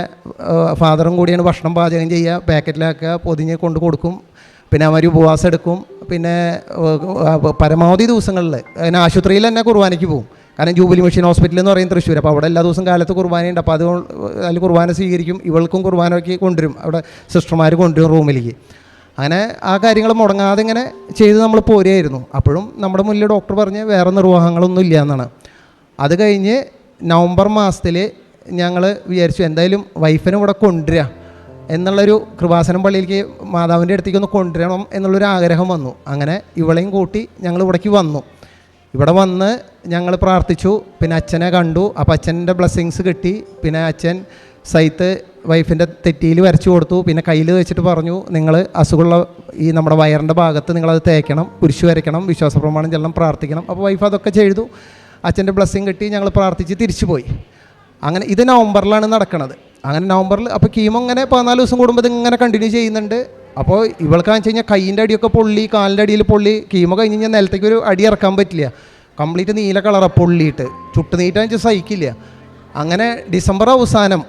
ഫാദറും കൂടിയാണ് ഭക്ഷണം പാചകം ചെയ്യുക. പാക്കറ്റിലാക്കുക പൊതിഞ്ഞ് കൊണ്ട് കൊടുക്കും. പിന്നെ അവർ ഉപവാസം എടുക്കും. പിന്നെ പരമാവധി ദിവസങ്ങളിൽ അതിന് ആശുപത്രിയിൽ തന്നെ കുർബാനയ്ക്ക് പോകും. കാരണം ജൂബിലി മിഷൻ ഹോസ്പിറ്റൽ എന്ന് പറയും തൃശ്ശൂർ അപ്പോൾ അവിടെ എല്ലാ ദിവസവും കാലത്ത് കുർബാനയുണ്ട്. അപ്പോൾ അതുകൊണ്ട് അതിൽ കുർബാന സ്വീകരിക്കും. ഇവൾക്കും കുർബാനയ്ക്ക് കൊണ്ടുവരും. അവിടെ സിസ്റ്റർമാർ കൊണ്ടുവരും റൂമിലേക്ക്. അങ്ങനെ ആ കാര്യങ്ങൾ മുടങ്ങാതെ ഇങ്ങനെ ചെയ്ത് നമ്മൾ പോരുമായിരുന്നു അപ്പോഴും നമ്മുടെ മുന്നിൽ ഡോക്ടർ പറഞ്ഞ് വേറെ നിർവാഹങ്ങളൊന്നും ഇല്ല എന്നാണ്. അത് കഴിഞ്ഞ് നവംബർ മാസത്തിൽ ഞങ്ങൾ വിചാരിച്ചു എന്തായാലും വൈഫിനെ ഇവിടെ കൊണ്ടുവരിക എന്നുള്ളൊരു കൃപാസനം പള്ളിയിലേക്ക് മാതാവിന്റെ അടുത്തേക്ക് ഒന്ന് കൊണ്ടുവരണം എന്നുള്ളൊരു ആഗ്രഹം വന്നു. അങ്ങനെ ഇവളെയും കൂട്ടി ഞങ്ങൾ ഇവിടേക്ക് വന്നു. ഇവിടെ വന്ന് ഞങ്ങൾ പ്രാർത്ഥിച്ചു. പിന്നെ അച്ഛനെ കണ്ടു. അപ്പോൾ അച്ഛന്റെ ബ്ലെസ്സിങ്സ് കിട്ടി. പിന്നെ അച്ഛൻ സൈത്ത് വൈഫിന്റെ തെറ്റിയിൽ വരച്ചു കൊടുത്തു. പിന്നെ കയ്യിൽ വെച്ചിട്ട് പറഞ്ഞു നിങ്ങൾ അസുഖമുള്ള ഈ നമ്മുടെ വയറിന്റെ ഭാഗത്ത് നിങ്ങളത് തേക്കണം കുരിശു വരയ്ക്കണം വിശ്വാസപ്രമാണം ചെല്ലണം പ്രാർത്ഥിക്കണം. അപ്പോൾ വൈഫ് അതൊക്കെ ചെയ്തു. അച്ഛന്റെ ബ്ലെസ്സിങ് കിട്ടി. ഞങ്ങൾ പ്രാർത്ഥിച്ച് തിരിച്ചു പോയി. അങ്ങനെ ഇത് നവംബറിലാണ് നടക്കുന്നത് അങ്ങനെ നവംബറിൽ അപ്പോൾ കീമോ ഇങ്ങനെ പതിനാല് ദിവസം കൂടുമ്പോൾ ഇത് ഇങ്ങനെ കണ്ടിന്യൂ ചെയ്യുന്നുണ്ട്. അപ്പോൾ ഇവൾക്ക് വെച്ച് കഴിഞ്ഞാൽ കൈയിന്റെ അടിയൊക്കെ പൊള്ളി കാലിന്റെ അടിയിൽ പൊള്ളി. കീമോ കഴിഞ്ഞ് കഴിഞ്ഞാൽ നിലത്തേക്ക് ഒരു അടി ഇറക്കാൻ പറ്റില്ല. കംപ്ലീറ്റ് നീല കളറാണ് പൊള്ളിയിട്ട്. ചുട്ട് നീറ്റാന്ന് വെച്ചാൽ സഹിക്കില്ല. അങ്ങനെ ഡിസംബർ അവസാനം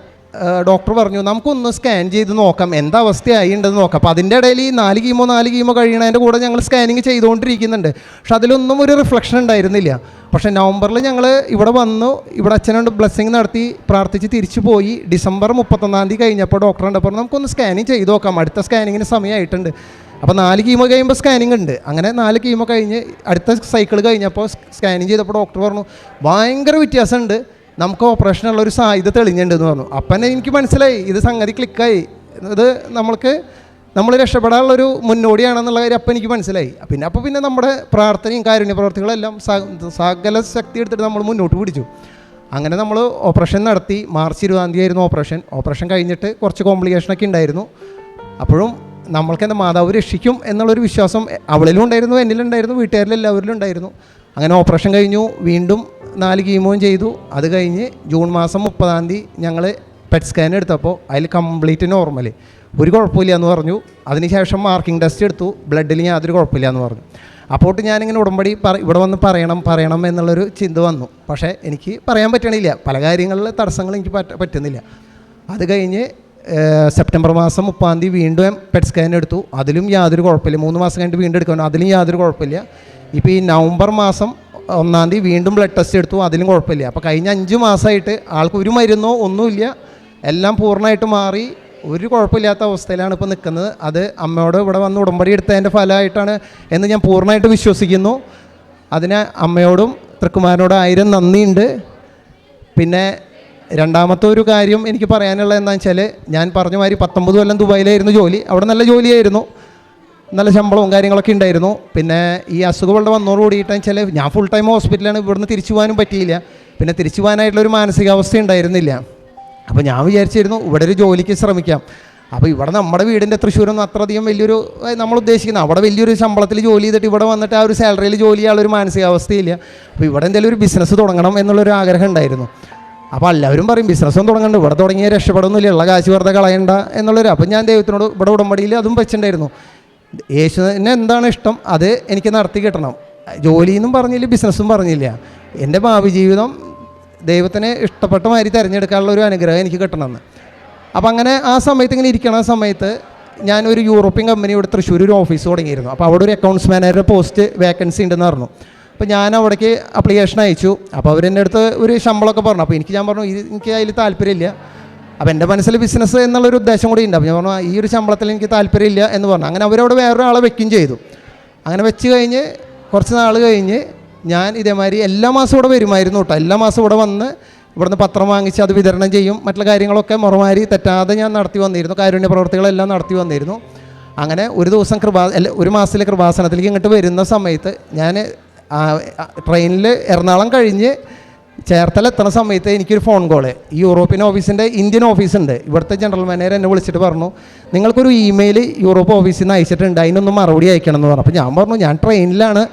ഡോക്ടർ പറഞ്ഞു നമുക്കൊന്ന് സ്കാൻ ചെയ്ത് നോക്കാം. എന്താ അവസ്ഥയായി ഉണ്ടെന്ന് നോക്കാം. അപ്പോൾ അതിന്റെ ഇടയിൽ ഈ നാല് കീമോ നാല് കീമോ കഴിയണതിന്റെ കൂടെ ഞങ്ങൾ സ്കാനിങ് ചെയ്തുകൊണ്ടിരിക്കുന്നുണ്ട് പക്ഷെ അതിലൊന്നും ഒരു റിഫ്ലക്ഷൻ ഉണ്ടായിരുന്നില്ല. പക്ഷേ നവംബറിൽ ഞങ്ങൾ ഇവിടെ വന്നു ഇവിടെ അച്ഛനോട് ബ്ലെസ്സിങ് നടത്തി പ്രാർത്ഥിച്ച് തിരിച്ചു പോയി. ഡിസംബർ മുപ്പത്തൊന്നാം തീയതി കഴിഞ്ഞപ്പോൾ ഡോക്ടർ കണ്ടപ്പോൾ നമുക്കൊന്ന് സ്കാനിങ് ചെയ്ത് നോക്കാം. അടുത്ത സ്കാനിങ്ങിന് സമയമായിട്ടുണ്ട്. അപ്പോൾ നാല് കീമോ കഴിയുമ്പോൾ സ്കാനിങ് ഉണ്ട്. അങ്ങനെ നാല് കീമോ കഴിഞ്ഞ് അടുത്ത സൈക്കിൾ കഴിഞ്ഞപ്പോൾ സ്കാനിങ് ചെയ്തപ്പോൾ ഡോക്ടർ പറഞ്ഞു ഭയങ്കര വ്യത്യാസമുണ്ട്. നമുക്ക് ഓപ്പറേഷനുള്ള ഒരു സാധ്യത തെളിഞ്ഞിട്ടുണ്ട് എന്ന് പറഞ്ഞു. അപ്പം എനിക്ക് മനസ്സിലായി ഇത് സംഗതി ക്ലിക്കായി ഇത് നമ്മൾക്ക് നമ്മൾ രക്ഷപ്പെടാനുള്ളൊരു മുന്നോടിയാണെന്നുള്ള കാര്യം അപ്പം എനിക്ക് മനസ്സിലായി. പിന്നെ അപ്പോൾ പിന്നെ നമ്മുടെ പ്രാർത്ഥനയും കാരുണ്യ പ്രവർത്തികളെല്ലാം സകല ശക്തി എടുത്തിട്ട് നമ്മൾ മുന്നോട്ട് പിടിച്ചു. അങ്ങനെ നമ്മൾ ഓപ്പറേഷൻ നടത്തി. മാർച്ച് ഇരുപതാം തീയതി ആയിരുന്നു ഓപ്പറേഷൻ ഓപ്പറേഷൻ കഴിഞ്ഞിട്ട് കുറച്ച് കോംപ്ലിക്കേഷനൊക്കെ ഉണ്ടായിരുന്നു. അപ്പോഴും നമ്മൾക്ക് എന്റെ മാതാവ് രക്ഷിക്കും എന്നുള്ളൊരു വിശ്വാസം അവളിലും ഉണ്ടായിരുന്നു എന്നിലുണ്ടായിരുന്നു വീട്ടുകാരിൽ എല്ലാവരിലും ഉണ്ടായിരുന്നു. അങ്ങനെ ഓപ്പറേഷൻ കഴിഞ്ഞു വീണ്ടും നാല് കീമോയും ചെയ്തു. അത് കഴിഞ്ഞ് ജൂൺ മാസം മുപ്പതാം തീയതി ഞങ്ങൾ പെറ്റ് സ്കാൻ എടുത്തപ്പോൾ അതിൽ കംപ്ലീറ്റ് നോർമൽ ഒരു കുഴപ്പമില്ല എന്ന് പറഞ്ഞു. അതിനുശേഷം മാർക്കിംഗ് ടെസ്റ്റ് എടുത്തു. ബ്ലഡിൽ യാതൊരു കുഴപ്പമില്ല എന്ന് പറഞ്ഞു അപ്പോട്ട് ഞാനിങ്ങനെ ഉടമ്പടി ഇവിടെ വന്ന് പറയണം പറയണം എന്നുള്ളൊരു ചിന്ത വന്നു. പക്ഷേ എനിക്ക് പറയാൻ പറ്റണില്ല. പല കാര്യങ്ങളിൽ തടസ്സങ്ങൾ എനിക്ക് പറ്റ പറ്റുന്നില്ല. അത് കഴിഞ്ഞ് സെപ്റ്റംബർ മാസം മുപ്പാം തീയതി വീണ്ടും പെറ്റ് സ്കാൻ എടുത്തു. അതിലും യാതൊരു കുഴപ്പമില്ല. മൂന്ന് മാസം കഴിഞ്ഞിട്ട് വീണ്ടും എടുക്കണം അതിലും യാതൊരു കുഴപ്പമില്ല. ഇപ്പോൾ ഈ നവംബർ മാസം ഒന്നാം തീയതി വീണ്ടും ബ്ലഡ് ടെസ്റ്റ് എടുത്തു. അതിലും കുഴപ്പമില്ല. അപ്പോൾ കഴിഞ്ഞ അഞ്ച് മാസമായിട്ട് ആൾക്ക് ഒരു മരുന്നോ ഒന്നുമില്ല. എല്ലാം പൂർണമായിട്ട് മാറി. ഒരു കുഴപ്പമില്ലാത്ത അവസ്ഥയിലാണ് ഇപ്പോൾ നിൽക്കുന്നത്. അത് അമ്മയോട് ഇവിടെ വന്ന് ഉടമ്പടി എടുത്തതിന്റെ ഫലമായിട്ടാണ് എന്ന് ഞാൻ പൂർണമായിട്ട് വിശ്വസിക്കുന്നു. അതിന് അമ്മയോടും തൃക്കുമാരനോടും ആയിരം നന്ദിയുണ്ട്. പിന്നെ രണ്ടാമത്തെ ഒരു കാര്യം എനിക്ക് പറയാനുള്ളത് എന്താണെന്ന് വെച്ചാൽ ഞാൻ പറഞ്ഞ മാതിരി പത്തൊമ്പത് കൊല്ലം ദുബായിലായിരുന്നു ജോലി. അവിടെ നല്ല ജോലിയായിരുന്നു. നല്ല ശമ്പളവും കാര്യങ്ങളൊക്കെ ഉണ്ടായിരുന്നു. പിന്നെ ഈ അസുഖങ്ങളുടെ വന്നോട് കൂടിയിട്ടെന്ന് വെച്ചാൽ ഞാൻ ഫുൾ ടൈം ഹോസ്പിറ്റലാണ് ഇവിടുന്ന് തിരിച്ചു പോകാനും പറ്റിയില്ല. പിന്നെ തിരിച്ചു പോകാനായിട്ടുള്ളൊരു മാനസികാവസ്ഥ ഉണ്ടായിരുന്നില്ല. അപ്പോൾ ഞാൻ വിചാരിച്ചിരുന്നു ഇവിടെ ഒരു ജോലിക്ക് ശ്രമിക്കാം. അപ്പോൾ ഇവിടെ നമ്മുടെ വീടിന്റെ തൃശ്ശൂരൊന്നും അത്രയധികം വലിയൊരു നമ്മൾ ഉദ്ദേശിക്കുന്നത് അവിടെ വലിയൊരു ശമ്പളത്തിൽ ജോലി ചെയ്തിട്ട് ഇവിടെ വന്നിട്ട് ആ ഒരു സാലറിയിൽ ജോലി ചെയ്യാനുള്ളൊരു മാനസികാവസ്ഥയില്ല. അപ്പോൾ ഇവിടെ എന്തെങ്കിലും ഒരു ബിസിനസ് തുടങ്ങണം എന്നുള്ളൊരു ആഗ്രഹം ഉണ്ടായിരുന്നു. അപ്പോൾ എല്ലാവരും പറയും ബിസിനസ്സും തുടങ്ങണ്ട ഇവിടെ തുടങ്ങിയ രക്ഷപ്പെടുന്നില്ല ഉള്ള കാശ് വെറുതെ കളയണ്ട എന്നുള്ളൊരു അപ്പം ഞാൻ ദൈവത്തിനോട് ഇവിടെ ഉടമ്പടിയിൽ അതും വെച്ചിട്ടുണ്ടായിരുന്നു. യേശുവിന് എന്താണ് ഇഷ്ടം? അത് എനിക്ക് നടത്തി കിട്ടണം. ജോലിയെന്നും പറഞ്ഞില്ല ബിസിനസ്സും പറഞ്ഞില്ല. എന്റെ ഭാവി ജീവിതം ദൈവത്തിന് ഇഷ്ടപ്പെട്ട മാതിരി തിരഞ്ഞെടുക്കാനുള്ള ഒരു അനുഗ്രഹം എനിക്ക് കിട്ടണമെന്ന്. അപ്പോൾ അങ്ങനെ ആ സമയത്ത് ഇങ്ങനെ ഇരിക്കണ സമയത്ത് ഞാനൊരു യൂറോപ്യൻ കമ്പനി ഇവിടെ തൃശ്ശൂർ ഒരു ഓഫീസ് തുടങ്ങിയിരുന്നു. അപ്പോൾ അവിടെ ഒരു അക്കൗണ്ട്സ് മാനേജറുടെ പോസ്റ്റ് വേക്കൻസി ഉണ്ടെന്ന് പറഞ്ഞു. അപ്പോൾ ഞാൻ അവിടേക്ക് അപ്ലിക്കേഷൻ അയച്ചു. അപ്പോൾ അവരെന്റെ അടുത്ത് ഒരു ശമ്പളമൊക്കെ പറഞ്ഞു. അപ്പോൾ എനിക്ക് ഞാൻ പറഞ്ഞു ഇത് എനിക്ക് അതിൽ താല്പര്യമില്ല. അപ്പോൾ എന്റെ മനസ്സിൽ ബിസിനസ് എന്നുള്ളൊരു ഉദ്ദേശം കൂടി ഉണ്ട്. അപ്പോൾ ഞാൻ പറഞ്ഞു ഈ ഒരു ശമ്പളത്തിൽ എനിക്ക് താല്പര്യമില്ല എന്ന് പറഞ്ഞു. അങ്ങനെ അവരവിടെ വേറൊരാളെ വെക്കുകയും ചെയ്തു. അങ്ങനെ വെച്ച് കഴിഞ്ഞ് കുറച്ച് നാൾ കഴിഞ്ഞ് ഞാൻ ഇതേമാതിരി എല്ലാ മാസവും ഇവിടെ വരുമായിരുന്നു കേട്ടോ. എല്ലാ മാസവും ഇവിടെ വന്ന് ഇവിടുന്ന് പത്രം വാങ്ങിച്ച് അത് വിതരണം ചെയ്യും. മറ്റുള്ള കാര്യങ്ങളൊക്കെ മുറമാരി തെറ്റാതെ ഞാൻ നടത്തി വന്നിരുന്നു. കാരുണ്യ പ്രവർത്തികളെല്ലാം നടത്തി വന്നിരുന്നു. അങ്ങനെ ഒരു ദിവസം കൃപാ ഒരു മാസത്തിലെ കൃപാസനത്തിലേക്ക് ഇങ്ങോട്ട് വരുന്ന സമയത്ത് ഞാൻ ട്രെയിനിൽ എറണാകുളം കഴിഞ്ഞ് ചേർത്തല എത്തുന്ന സമയത്ത് എനിക്കൊരു ഫോൺ കോൾ ഈ യൂറോപ്യൻ ഓഫീസിന്റെ ഇന്ത്യൻ ഓഫീസുണ്ട് ഇവിടുത്തെ ജനറൽ മാനേജർ എന്നെ വിളിച്ചിട്ട് പറഞ്ഞു നിങ്ങൾക്കൊരു ഇമെയിൽ യൂറോപ്പ് ഓഫീസിൽ നിന്ന് അയച്ചിട്ടുണ്ട്. അതിനൊന്നും മറുപടി അയക്കണം എന്ന് പറഞ്ഞു. അപ്പോൾ ഞാൻ പറഞ്ഞു ഞാൻ ട്രെയിനിലാണ്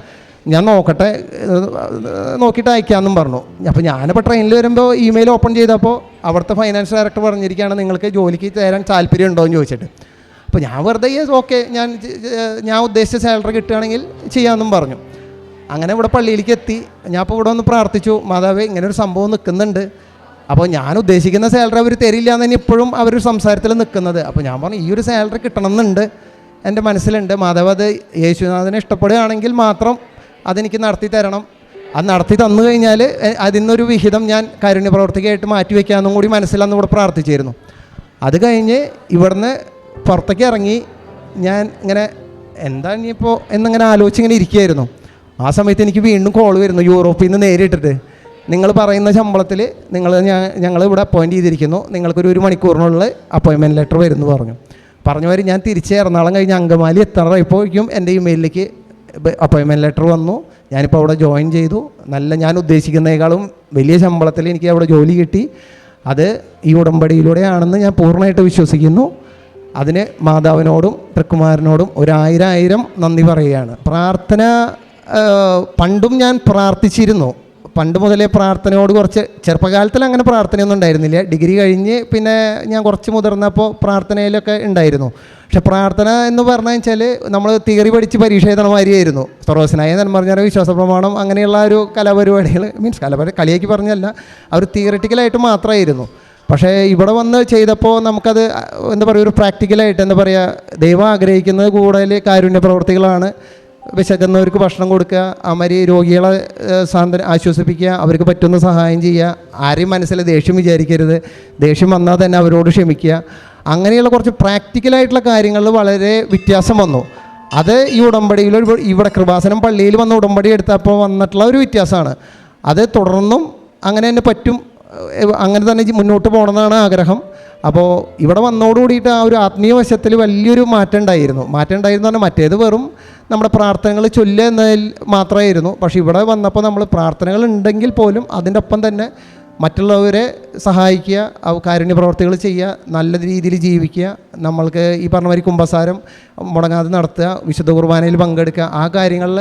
ഞാൻ നോക്കട്ടെ. നോക്കിയിട്ട് അയക്കാമെന്നും പറഞ്ഞു. അപ്പോൾ ഞാനിപ്പോൾ ട്രെയിനിൽ വരുമ്പോൾ ഇമെയിൽ ഓപ്പൺ ചെയ്തപ്പോൾ അവിടുത്തെ ഫൈനാൻസ് ഡയറക്ടർ പറഞ്ഞിരിക്കുകയാണ് നിങ്ങൾക്ക് ജോലിക്ക് തരാൻ താല്പര്യം ഉണ്ടോ? എന്ന് ചോദിച്ചിട്ട്. അപ്പോൾ ഞാൻ വെറുതെ ഓക്കെ ഞാൻ ഞാൻ ഉദ്ദേശിച്ച സാലറി കിട്ടുകയാണെങ്കിൽ ചെയ്യാമെന്നും പറഞ്ഞു. അങ്ങനെ ഇവിടെ പള്ളിയിലേക്ക് എത്തി ഞാൻ ഇപ്പോൾ ഇവിടെ ഒന്ന് പ്രാർത്ഥിച്ചു മാതാവ് ഇങ്ങനെ ഒരു സംഭവം നിൽക്കുന്നുണ്ട്. അപ്പോൾ ഞാൻ ഉദ്ദേശിക്കുന്ന സാലറി അവർ തരില്ല എന്ന് തന്നെ ഇപ്പോഴും അവർ സംസാരത്തിൽ നിൽക്കുന്നത്. അപ്പോൾ ഞാൻ പറഞ്ഞു ഈ ഒരു സാലറി കിട്ടണമെന്നുണ്ട്. എന്റെ മനസ്സിലുണ്ട്. മാധവ് അത് യേശുനാഥനെ ഇഷ്ടപ്പെടുകയാണെങ്കിൽ മാത്രം അതെനിക്ക് നടത്തി തരണം. അത് നടത്തി തന്നു കഴിഞ്ഞാൽ അതിന്നൊരു വിഹിതം ഞാൻ കാരുണ്യ പ്രവർത്തിക്കായിട്ട് മാറ്റി വയ്ക്കാമെന്നും കൂടി മനസ്സിലന്ന് ഇവിടെ പ്രാർത്ഥിച്ചിരുന്നു. അത് കഴിഞ്ഞ് ഇവിടുന്ന് പുറത്തേക്ക് ഇറങ്ങി ഞാൻ ഇങ്ങനെ എന്താ ഇനിയിപ്പോൾ എന്നിങ്ങനെ ആലോചിച്ചിങ്ങനെ ഇരിക്കുകയായിരുന്നു. ആ സമയത്ത് എനിക്ക് വീണ്ടും കോൾ വരുന്നു യൂറോപ്പിൽ നിന്ന് നേരിട്ടിട്ട്. നിങ്ങൾ പറയുന്ന ശമ്പളത്തിൽ നിങ്ങൾ ഞങ്ങൾ ഇവിടെ അപ്പോയിന്റ് ചെയ്തിരിക്കുന്നു. നിങ്ങൾക്കൊരു ഒരു മണിക്കൂറിനുള്ള അപ്പോയിൻമെന്റ് ലെറ്റർ വരുന്നു പറഞ്ഞു. പറഞ്ഞു വരും ഞാൻ തിരിച്ച് എറണാകുളം കഴിഞ്ഞ് അങ്കമാലി എത്താറായപ്പോഴേക്കും എന്റെ ഇമെയിലിലേക്ക് അപ്പോയിൻമെന്റ് ലെറ്റർ വന്നു. ഞാനിപ്പോൾ അവിടെ ജോയിൻ ചെയ്തു. നല്ല ഞാൻ ഉദ്ദേശിക്കുന്നതിനേക്കാളും വലിയ ശമ്പളത്തിൽ എനിക്ക് അവിടെ ജോലി കിട്ടി. അത് ഈ ഉടമ്പടിയിലൂടെയാണെന്ന് ഞാൻ പൂർണമായിട്ട് വിശ്വസിക്കുന്നു. അതിന് മാതാവിനോടും തൃക്കുമാരനോടും ഒരായിരം ആയിരം നന്ദി പറയുകയാണ്. പ്രാർത്ഥന പണ്ടും ഞാൻ പ്രാർത്ഥിച്ചിരുന്നു. പണ്ട് മുതലേ പ്രാർത്ഥനയോട് കുറച്ച് ചെറുപ്പകാലത്തിൽ അങ്ങനെ പ്രാർത്ഥനയൊന്നും ഉണ്ടായിരുന്നില്ല. ഡിഗ്രി കഴിഞ്ഞ് പിന്നെ ഞാൻ കുറച്ച് മുതിർന്നപ്പോൾ പ്രാർത്ഥനയിലൊക്കെ ഉണ്ടായിരുന്നു. പക്ഷെ പ്രാർത്ഥന എന്ന് പറഞ്ഞു വെച്ചാൽ നമ്മൾ തിയറി പഠിച്ച് പരീക്ഷ എഴുതണ മാതിരിയായിരുന്നു. സർവസനായ എന്ന് പറഞ്ഞാൽ വിശ്വാസ പ്രമാണം അങ്ങനെയുള്ള ഒരു കലാപരിപാടികൾ മീൻസ് കലാപരി കളിയാക്കി പറഞ്ഞല്ല. ഒരു തിയറിറ്റിക്കലായിട്ട് മാത്രമായിരുന്നു പക്ഷേ ഇവിടെ വന്ന് ചെയ്തപ്പോൾ നമുക്കത് എന്താ പറയുക ഒരു പ്രാക്ടിക്കലായിട്ട് എന്താ പറയുക ദൈവം ആഗ്രഹിക്കുന്നത് കൂടുതൽ കാരുണ്യ പ്രവർത്തികളാണ് വിശക്കുന്നവർക്ക് ഭക്ഷണം കൊടുക്കുക അമരി രോഗികളെ സാന്ത്വന ആശ്വസിപ്പിക്കുക അവർക്ക് പറ്റുന്ന സഹായം ചെയ്യുക. ആരെയും മനസ്സിൽ ദേഷ്യം വിചാരിക്കരുത്. ദേഷ്യം വന്നാൽ തന്നെ അവരോട് ക്ഷമിക്കുക. അങ്ങനെയുള്ള കുറച്ച് പ്രാക്ടിക്കലായിട്ടുള്ള കാര്യങ്ങളിൽ വളരെ വ്യത്യാസം വന്നു. അത് ഈ ഉടമ്പടിയിൽ ഇവിടെ കൃപാസനം പള്ളിയിൽ വന്ന ഉടമ്പടി എടുത്തപ്പോൾ വന്നിട്ടുള്ള ഒരു വ്യത്യാസമാണ്. അത് തുടർന്നും അങ്ങനെ തന്നെ പറ്റും. അങ്ങനെ തന്നെ മുന്നോട്ട് പോകണമെന്നാണ് ആഗ്രഹം. അപ്പോൾ ഇവിടെ വന്നോടുകൂടിയിട്ട് ആ ഒരു ആത്മീയ വശത്തിൽ വലിയൊരു മാറ്റം ഉണ്ടായിരുന്നു. മാറ്റം ഉണ്ടായിരുന്നു പറഞ്ഞാൽ മറ്റേത് വെറും നമ്മുടെ പ്രാർത്ഥനകൾ ചൊല്ലുക എന്നതിൽ മാത്രമായിരുന്നു. പക്ഷേ ഇവിടെ വന്നപ്പോൾ നമ്മൾ പ്രാർത്ഥനകൾ ഉണ്ടെങ്കിൽ പോലും അതിന്റെ ഒപ്പം തന്നെ മറ്റുള്ളവരെ സഹായിക്കുക കാരുണ്യ പ്രവർത്തികൾ ചെയ്യുക നല്ല രീതിയിൽ ജീവിക്കുക നമ്മൾക്ക് ഈ പറഞ്ഞ മാതിരി കുമ്പസാരം മുടങ്ങാതെ നടത്തുക വിശുദ്ധ കുർബാനയിൽ പങ്കെടുക്കുക ആ കാര്യങ്ങളിൽ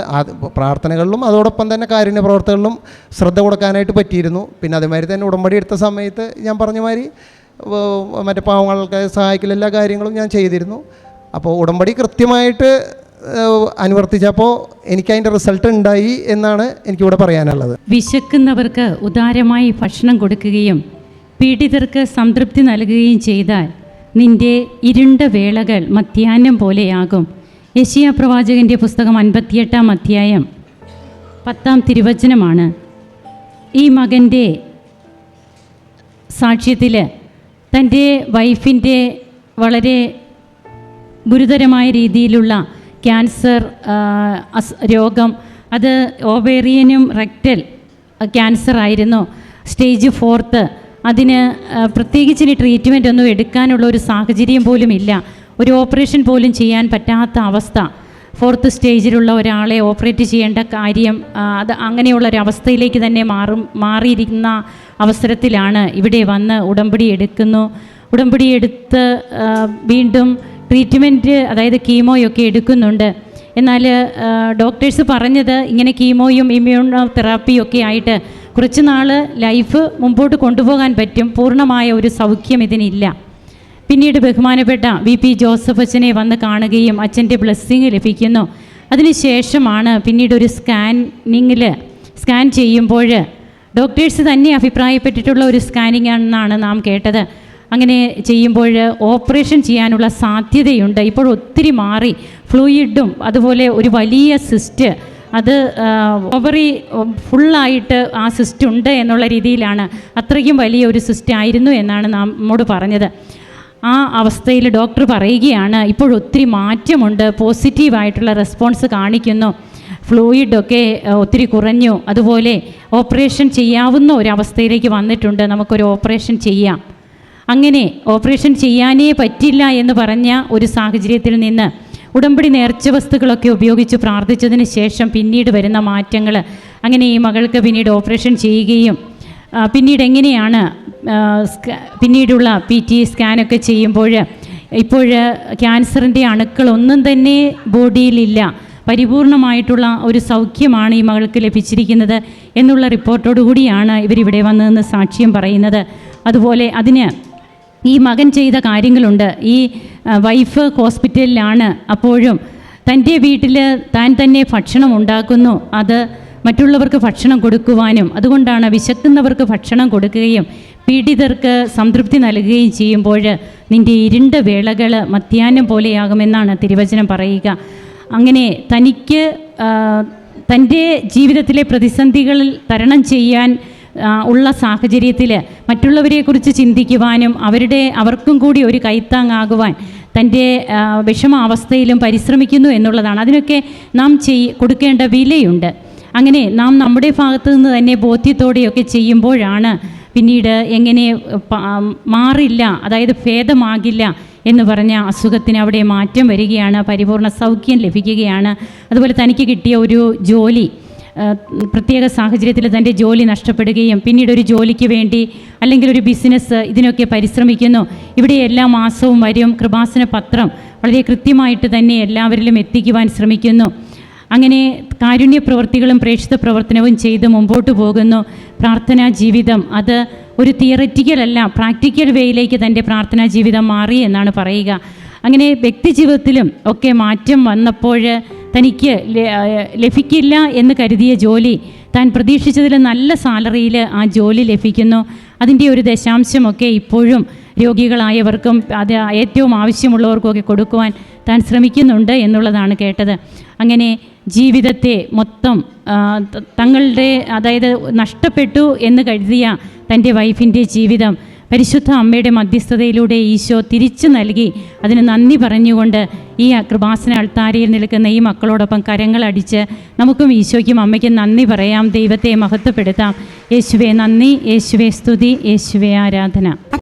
പ്രാർത്ഥനകളിലും അതോടൊപ്പം തന്നെ കാരുണ്യ പ്രവർത്തകളിലും ശ്രദ്ധ കൊടുക്കാനായിട്ട് പറ്റിയിരുന്നു. പിന്നെ അതേമാതിരി തന്നെ ഉടമ്പടി എടുത്ത സമയത്ത് ഞാൻ പറഞ്ഞ മാതിരി മറ്റേ പാവങ്ങൾക്ക് സഹായിക്കൽ എല്ലാ കാര്യങ്ങളും ഞാൻ ചെയ്തിരുന്നു. അപ്പോൾ ഉടമ്പടി കൃത്യമായിട്ട് ഏർ എനിക്ക് അതിന്റെ റിസൾട്ട് ഉണ്ടായി എന്നാണ് എനിക്കിവിടെ പറയാനുള്ളത്. വിശക്കുന്നവർക്ക് ഉദാരമായി ഭക്ഷണം കൊടുക്കുകയും പീഡിതർക്ക് സംതൃപ്തി നൽകുകയും ചെയ്താൽ നിന്റെ ഇരുണ്ട വേളകൾ മധ്യാഹ്നം പോലെയാകും. യശിയ പ്രവാചകന്റെ പുസ്തകം അൻപത്തിയെട്ടാം അധ്യായം പത്താം തിരുവചനമാണ്. ഈ മകന്റെ സാക്ഷ്യത്തിൽ തന്റെ വൈഫിന്റെ വളരെ ഗുരുതരമായ രീതിയിലുള്ള ക്യാൻസർ രോഗം അത് ഓവേറിയനും റെക്റ്റൽ ക്യാൻസർ ആയിരുന്നു. സ്റ്റേജ് ഫോർത്ത് അതിന് പ്രത്യേകിച്ച് ഇനി ട്രീറ്റ്മെന്റ് ഒന്നും എടുക്കാനുള്ള ഒരു സാഹചര്യം പോലും ഇല്ല. ഒരു ഓപ്പറേഷൻ പോലും ചെയ്യാൻ പറ്റാത്ത അവസ്ഥ. ഫോർത്ത് സ്റ്റേജിലുള്ള ഒരാളെ ഓപ്പറേറ്റ് ചെയ്യേണ്ട കാര്യം അത് അങ്ങനെയുള്ള ഒരു അവസ്ഥയിലേക്ക് തന്നെ മാറും മാറിയിരിക്കുന്ന അവസരത്തിലാണ് ഇവിടെ വന്ന് ഉടമ്പടി എടുക്കുന്നു. ഉടമ്പടി എടുത്ത് വീണ്ടും ട്രീറ്റ്മെന്റ് അതായത് കീമോയൊക്കെ എടുക്കുന്നുണ്ട്. എന്നാൽ ഡോക്ടേഴ്സ് പറഞ്ഞത് ഇങ്ങനെ കീമോയും ഇമ്മ്യൂണോ തെറാപ്പിയൊക്കെ ആയിട്ട് കുറച്ച് നാൾ ലൈഫ് മുമ്പോട്ട് കൊണ്ടുപോകാൻ പറ്റും. പൂർണമായ ഒരു സൗഖ്യം ഇതിനില്ല. പിന്നീട് ബഹുമാനപ്പെട്ട വി പി ജോസഫ് അച്ഛനെ വന്ന് കാണുകയും അച്ഛന്റെ ബ്ലെസ്സിങ് ലഭിക്കുന്നു. അതിനുശേഷമാണ് പിന്നീട് ഒരു സ്കാനിങ്ങിൽ സ്കാൻ ചെയ്യുമ്പോൾ ഡോക്ടേഴ്സ് തന്നെ അഭിപ്രായപ്പെട്ടിട്ടുള്ള ഒരു സ്കാനിങ് ആണെന്നാണ് നാം കേട്ടത്. അങ്ങനെ ചെയ്യുമ്പോൾ ഓപ്പറേഷൻ ചെയ്യാനുള്ള സാധ്യതയുണ്ട്. ഇപ്പോൾ ഒത്തിരി മാറി. ഫ്ലൂയിഡും അതുപോലെ ഒരു വലിയ സിസ്റ്റ് അത് ഓവറി ഫുള്ളായിട്ട് ആ സിസ്റ്റ് ഉണ്ട് എന്നുള്ള രീതിയിലാണ് അത്രയ്ക്കും വലിയ ഒരു സിസ്റ്റ് ആയിരുന്നു എന്നാണ് നമ്മോട് പറഞ്ഞത്. ആ അവസ്ഥയിൽ ഡോക്ടർ പറയുകയാണ് ഇപ്പോൾ ഒത്തിരി മാറ്റമുണ്ട് പോസിറ്റീവായിട്ടുള്ള റെസ്പോൺസ് കാണിക്കുന്നു. ഫ്ലൂയിഡൊക്കെ ഒത്തിരി കുറഞ്ഞു. അതുപോലെ ഓപ്പറേഷൻ ചെയ്യാവുന്ന ഒരു അവസ്ഥയിലേക്ക് വന്നിട്ടുണ്ട്. നമുക്കൊരു ഓപ്പറേഷൻ ചെയ്യാം. അങ്ങനെ ഓപ്പറേഷൻ ചെയ്യാനേ പറ്റില്ല എന്ന് പറഞ്ഞ ഒരു സാഹചര്യത്തിൽ നിന്ന് ഉടമ്പടി നേർച്ച വസ്തുക്കളൊക്കെ ഉപയോഗിച്ച് പ്രാർത്ഥിച്ചതിന് ശേഷം പിന്നീട് വരുന്ന മാറ്റങ്ങൾ അങ്ങനെ ഈ മകൾക്ക് പിന്നീട് ഓപ്പറേഷൻ ചെയ്യുകയും പിന്നീട് എങ്ങനെയാണ് പിന്നീടുള്ള പി ടി സ്കാനൊക്കെ ചെയ്യുമ്പോൾ ഇപ്പോൾ ക്യാൻസറിന്റെ അണുക്കളൊന്നും തന്നെ ബോഡിയിലില്ല. പരിപൂർണമായിട്ടുള്ള ഒരു സൗഖ്യമാണ് ഈ മകൾക്ക് ലഭിച്ചിരിക്കുന്നത് എന്നുള്ള റിപ്പോർട്ടോടുകൂടിയാണ് ഇവരിവിടെ വന്നതെന്ന് സാക്ഷ്യം പറയുന്നത്. അതുപോലെ അതിന് ഈ മകൻ ചെയ്ത കാര്യങ്ങളുണ്ട്. ഈ വൈഫ് ഹോസ്പിറ്റലിലാണ് അപ്പോഴും. തന്റെ വീട്ടിൽ താൻ തന്നെ ഭക്ഷണം ഉണ്ടാക്കുന്നു. അത് മറ്റുള്ളവർക്ക് ഭക്ഷണം കൊടുക്കുവാനും അതുകൊണ്ടാണ് വിശക്കുന്നവർക്ക് ഭക്ഷണം കൊടുക്കുകയും പീഡിതർക്ക് സംതൃപ്തി നൽകുകയും ചെയ്യുമ്പോൾ നിന്റെ ഇരുണ്ട വേളകൾ മധ്യാഹ്നം പോലെയാകുമെന്നാണ് തിരുവചനം പറയുക. അങ്ങനെ തനിക്ക് തന്റെ ജീവിതത്തിലെ പ്രതിസന്ധികളിൽ തരണം ചെയ്യാൻ ഉള്ള സാഹചര്യത്തിൽ മറ്റുള്ളവരെക്കുറിച്ച് ചിന്തിക്കുവാനും അവരുടെ അവർക്കും കൂടി ഒരു കൈത്താങ്ങാകുവാൻ തന്റെ വിഷമാവസ്ഥയിലും പരിശ്രമിക്കുന്നു എന്നുള്ളതാണ്. അതിനൊക്കെ നാം ചെയ് കൊടുക്കേണ്ട വിലയുണ്ട്. അങ്ങനെ നാം നമ്മുടെ ഭാഗത്തു നിന്ന് തന്നെ ബോധ്യത്തോടെയൊക്കെ ചെയ്യുമ്പോഴാണ് പിന്നീട് എങ്ങനെ മാറില്ല അതായത് ഭേദമാകില്ല എന്ന് പറഞ്ഞ അസുഖത്തിന് അവിടെ മാറ്റം വരികയാണ് പരിപൂർണ സൗഖ്യം ലഭിക്കുകയാണ്. അതുപോലെ തനിക്ക് കിട്ടിയ ഒരു ജോലി പ്രത്യേക സാഹചര്യത്തിൽ തന്റെ ജോലി നഷ്ടപ്പെടുകയും പിന്നീട് ഒരു ജോലിക്ക് വേണ്ടി അല്ലെങ്കിൽ ഒരു ബിസിനസ് ഇതിനൊക്കെ പരിശ്രമിക്കുന്നു. ഇവിടെ എല്ലാ മാസവും വരും കൃപാസന പത്രം വളരെ കൃത്യമായിട്ട് തന്നെ എല്ലാവരിലും എത്തിക്കുവാൻ ശ്രമിക്കുന്നു. അങ്ങനെ കാരുണ്യ പ്രവൃത്തികളും പ്രേക്ഷിത പ്രവർത്തനവും ചെയ്ത് മുമ്പോട്ട് പോകുന്നു. പ്രാർത്ഥനാ ജീവിതം അത് ഒരു തിയററ്റിക്കൽ അല്ല പ്രാക്ടിക്കൽ വേയിലേക്ക് തന്റെ പ്രാർത്ഥനാ ജീവിതം മാറി എന്നാണ് പറയുക. അങ്ങനെ വ്യക്തിജീവിതത്തിലും ഒക്കെ മാറ്റം വന്നപ്പോൾ തനിക്ക് ലഭിക്കില്ല എന്ന് കരുതിയ ജോലി താൻ പ്രതീക്ഷിച്ചതിൽ നല്ല സാലറിയിൽ ആ ജോലി ലഭിക്കുന്നു. അതിന്റെ ഒരു ദശാംശമൊക്കെ ഇപ്പോഴും രോഗികളായവർക്കും അത് ഏറ്റവും ആവശ്യമുള്ളവർക്കുമൊക്കെ കൊടുക്കുവാൻ താൻ ശ്രമിക്കുന്നുണ്ട് എന്നുള്ളതാണ് കേട്ടത്. അങ്ങനെ ജീവിതത്തെ മൊത്തം തങ്ങളുടെ അതായത് നഷ്ടപ്പെട്ടു എന്ന് കരുതിയ തന്റെ വൈഫിന്റെ ജീവിതം പരിശുദ്ധ അമ്മയുടെ മധ്യസ്ഥതയിലൂടെ ഈശോ തിരിച്ചു നൽകി. അതിന് നന്ദി പറഞ്ഞുകൊണ്ട് ഈ കൃപാസന അൾത്താരയിൽ നിൽക്കുന്ന ഈ മക്കളോടൊപ്പം കരങ്ങളടിച്ച് നമുക്കും ഈശോയ്ക്കും അമ്മയ്ക്കും നന്ദി പറയാം. ദൈവത്തെ മഹത്വപ്പെടുത്താം. യേശുവെ നന്ദി യേശുവെ സ്തുതി യേശുവെ ആരാധന.